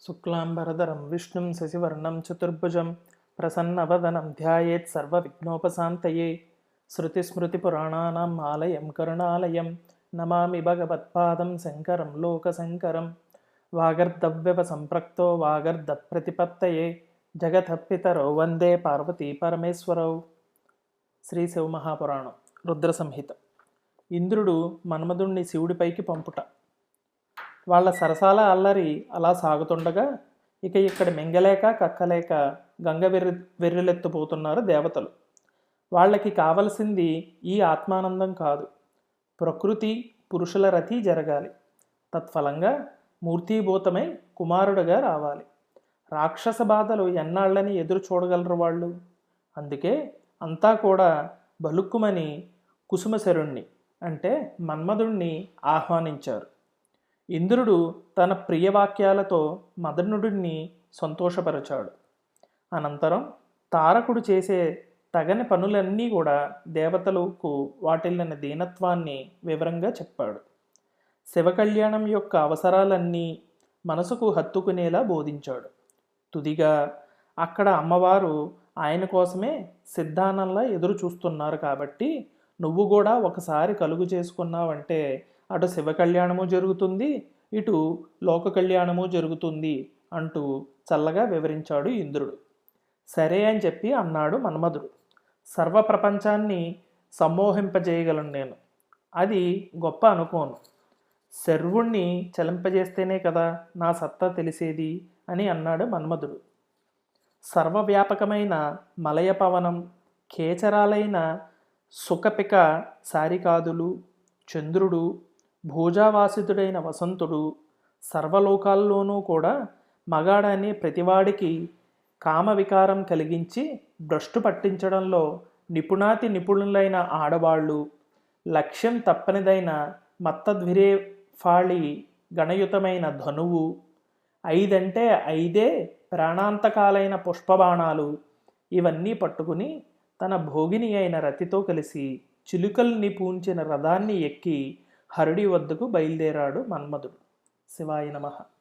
శుక్లాంబరధరం విష్ణుం శశివర్ణం చతుర్భుజం ప్రసన్నవదనం ధ్యాయేత్ సర్వవిఘ్నోపశాంతయే. శృతిస్మృతిపురాణానాం ఆలయం కరుణాలయం నమామి భగవత్పాదం శంకరం లోకశంకరం. వాగర్ధవ్యవ సంప్రక్తో వాగర్ధ ప్రతిపత్తయే జగతః వందే పార్వతీ పరమేశ్వరౌ. శ్రీ శివమహాపురాణం రుద్ర సంహిత ఇంద్రుడు మన్మధుణ్ణి శివుడిపైకి పంపుట. వాళ్ళ సరసాల అల్లరి అలా సాగుతుండగా ఇక ఇక్కడ మింగలేక కక్కలేక గంగ వెర్రి వెర్రెలెత్తిపోతున్నారు దేవతలు. వాళ్ళకి కావలసింది ఈ ఆత్మానందం కాదు. ప్రకృతి పురుషుల రతి జరగాలి. తత్ఫలంగా మూర్తీభూతమై కుమారుడుగా రావాలి. రాక్షస బాధలు ఎన్నాళ్ళని ఎదురు చూడగలరు వాళ్ళు? అందుకే అంతా కూడా బలుక్కుమని కుసుమశరుణ్ణి అంటే మన్మధుణ్ణి ఆహ్వానించారు. ఇంద్రుడు తన ప్రియవాక్యాలతో మదనుడిని సంతోషపరచాడు. అనంతరం తారకుడు చేసే తగని పనులన్నీ కూడా దేవతలకు వాటిల్లిన దీనత్వాన్ని వివరంగా చెప్పాడు. శివకళ్యాణం యొక్క అవసరాలన్నీ మనసుకు హత్తుకునేలా బోధించాడు. తుదిగా అక్కడ అమ్మవారు ఆయన కోసమే సిద్ధానంలా ఎదురు చూస్తున్నారు కాబట్టి నువ్వు కూడా ఒకసారి కలుగు చేసుకున్నావంటే అటు శివ కళ్యాణము జరుగుతుంది ఇటు లోక కళ్యాణము జరుగుతుంది అంటూ చల్లగా వివరించాడు ఇంద్రుడు. సరే అని చెప్పి అన్నాడు మన్మధుడు. సర్వ ప్రపంచాన్ని సమ్మోహింపజేయగలను నేను. అది గొప్ప అనుకోను. శర్వుణ్ణి చలింపజేస్తేనే కదా నా సత్తా తెలిసేది అని అన్నాడు మన్మధుడు. సర్వవ్యాపకమైన మలయ పవనం కేచరాలైన సుఖపిక సారికాదులు చంద్రుడు భూజావాసితుడైన వసంతుడు సర్వలోకాల్లోనూ కూడా మగాడనే ప్రతివాడికి కామవికారం కలిగించి భ్రష్టు పట్టించడంలో నిపుణాతి నిపుణులైన ఆడవాళ్ళు లక్ష్యం తప్పనిదైన మత్తద్విరే ఫాళి గణయుతమైన ధనువు ఐదంటే ఐదే ప్రాణాంతకాలైన పుష్పబాణాలు ఇవన్నీ పట్టుకుని తన భోగిని అయిన రతితో కలిసి చిలుకల్ని పూంచిన రథాన్ని ఎక్కి హరుడి వద్దకు బయలుదేరాడు మన్మధుడు. శివాయ నమః.